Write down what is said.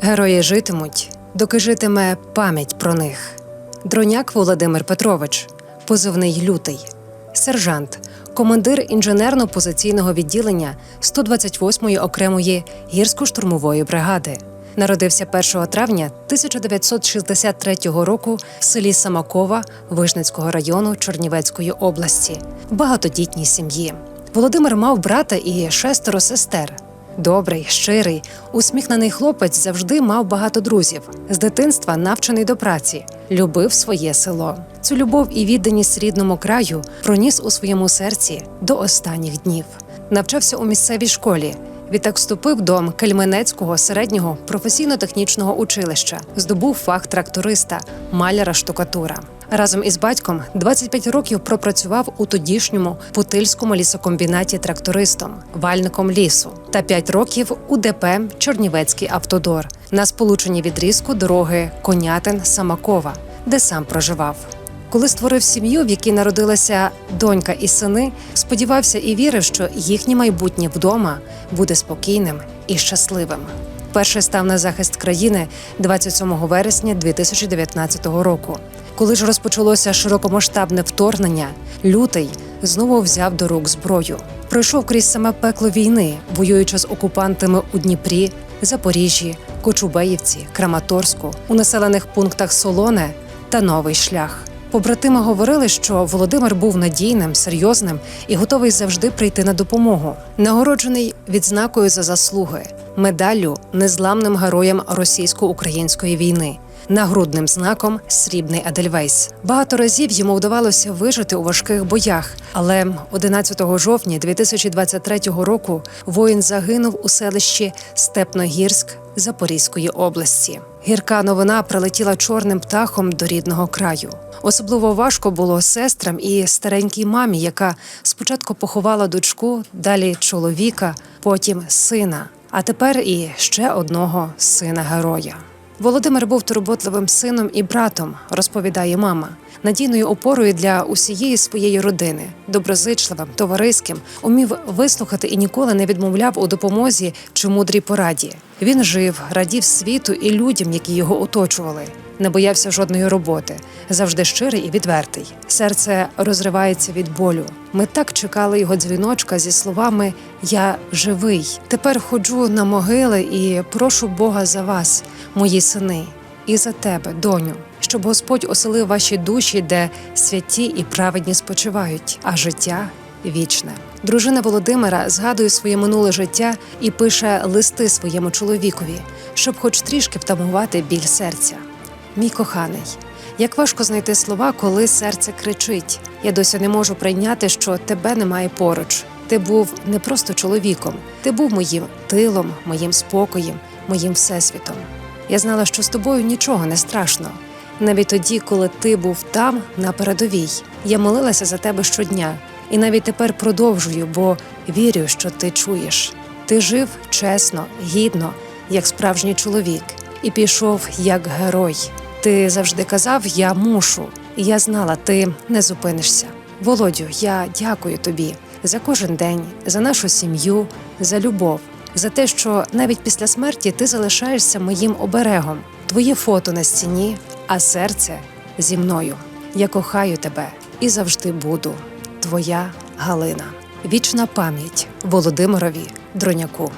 Герої житимуть, доки житиме пам'ять про них. Дроняк Володимир Петрович, позивний лютий, сержант, командир інженерно-позиційного відділення 128-ї окремої гірсько-штурмової бригади. Народився 1 травня 1963 року в селі Самакова Вижницького району Чернівецької області, в багатодітній сім'ї. Володимир мав брата і шестеро сестер. Добрий, щирий, усміхнений хлопець завжди мав багато друзів. З дитинства навчений до праці, любив своє село. Цю любов і відданість рідному краю проніс у своєму серці до останніх днів. Навчався у місцевій школі. Відтак вступив до Кельменецького середнього професійно-технічного училища, здобув фах тракториста, маляра штукатура. Разом із батьком 25 років пропрацював у тодішньому Путильському лісокомбінаті трактористом, вальником лісу та 5 років у ДП Чорнівецький автодор на сполученні відрізку дороги Конятин Самакова, де сам проживав. Коли створив сім'ю, в якій народилася донька і сини, сподівався і вірив, що їхнє майбутнє вдома буде спокійним і щасливим. Перший став на захист країни 27 вересня 2019 року. Коли ж розпочалося широкомасштабне вторгнення, лютий знову взяв до рук зброю. Пройшов крізь саме пекло війни, воюючи з окупантами у Дніпрі, Запоріжжі, Кочубеївці, Краматорську, у населених пунктах Солоне та Новий Шлях. Побратими говорили, що Володимир був надійним, серйозним і готовий завжди прийти на допомогу. Нагороджений відзнакою за заслуги, медаллю незламним героям російсько-української війни, нагрудним знаком Срібний Адельвейс. Багато разів йому вдавалося вижити у важких боях, але 11 жовтня 2023 року воїн загинув у селищі Степногірськ Запорізької області. Гірка новина прилетіла чорним птахом до рідного краю. Особливо важко було сестрам і старенькій мамі, яка спочатку поховала дочку, далі чоловіка, потім сина, а тепер і ще одного сина героя. Володимир був турботливим сином і братом, розповідає мама, надійною опорою для усієї своєї родини, доброзичливим, товариським, умів вислухати і ніколи не відмовляв у допомозі чи мудрій пораді. Він жив, радів світу і людям, які його оточували. Не боявся жодної роботи, завжди щирий і відвертий. Серце розривається від болю. Ми так чекали його дзвіночка зі словами Я живий. Тепер ходжу на могили і прошу Бога за вас, мої сини, і за тебе, доню, щоб Господь оселив ваші душі, де святі і праведні спочивають, а життя вічне. Дружина Володимира згадує своє минуле життя і пише листи своєму чоловікові, щоб хоч трішки втамувати біль серця. Мій коханий, як важко знайти слова, коли серце кричить. Я досі не можу прийняти, що тебе немає поруч. Ти був не просто чоловіком, ти був моїм тилом, моїм спокоєм, моїм всесвітом. Я знала, що з тобою нічого не страшно. Навіть тоді, коли ти був там, на передовій, я молилася за тебе щодня, і навіть тепер продовжую, бо вірю, що ти чуєш. Ти жив чесно, гідно, як справжній чоловік, і пішов як герой. Ти завжди казав, я мушу, і я знала, ти не зупинишся. Володю, я дякую тобі за кожен день, за нашу сім'ю, за любов, за те, що навіть після смерті ти залишаєшся моїм оберегом, твоє фото на стіні, а серце зі мною. Я кохаю тебе і завжди буду. Твоя Галина. Вічна пам'ять Володимирові Дроняку.